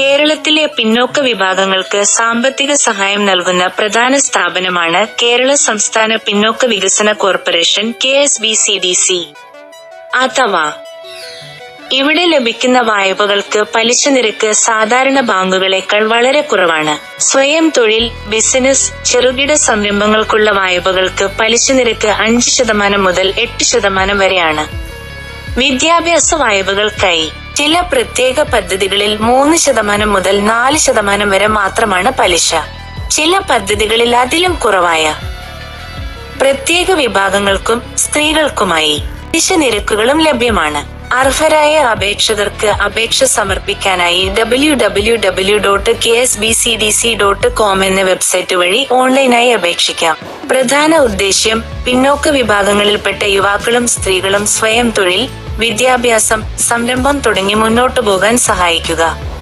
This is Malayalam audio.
കേരളത്തിലെ പിന്നോക്ക വിഭാഗങ്ങൾക്ക് സാമ്പത്തിക സഹായം നൽകുന്ന പ്രധാന സ്ഥാപനമാണ് കേരള സംസ്ഥാന പിന്നോക്ക വികസന corporation K S B C D C. അഥവാ ഇവിടെ ലഭിക്കുന്ന വായ്പകൾക്ക് പലിശ നിരക്ക് സാധാരണ ബാങ്കുകളേക്കാൾ വളരെ കുറവാണ്. സ്വയം തൊഴിൽ ബിസിനസ് ചെറുകിട സംരംഭങ്ങൾക്കുള്ള വായ്പകൾക്ക് പലിശ നിരക്ക് അഞ്ച് ശതമാനം മുതൽ എട്ട് ശതമാനം വരെയാണ്. വിദ്യാഭ്യാസ വായ്പകൾക്കായി ചില പ്രത്യേക പദ്ധതികളിൽ മൂന്ന് ശതമാനം മുതൽ നാല് ശതമാനം വരെ മാത്രമാണ് പലിശ. ചില പദ്ധതികളിൽ അതിലും കുറവായ പ്രത്യേക വിഭാഗങ്ങൾക്കും സ്ത്രീകൾക്കുമായി പലിശ നിരക്കുകളും ലഭ്യമാണ്. അർഹരായ അപേക്ഷകർക്ക് അപേക്ഷ സമർപ്പിക്കാനായി W W W dot K S B C D C dot com എന്ന വെബ്സൈറ്റ് വഴി ഓൺലൈനായി അപേക്ഷിക്കാം. പ്രധാന ഉദ്ദേശ്യം പിന്നോക്ക വിഭാഗങ്ങളിൽപ്പെട്ട യുവാക്കളും സ്ത്രീകളും സ്വയം തൊഴിൽ വിദ്യാഭ്യാസം സംരംഭം തുടങ്ങി മുന്നോട്ടു പോകാൻ സഹായിക്കുക.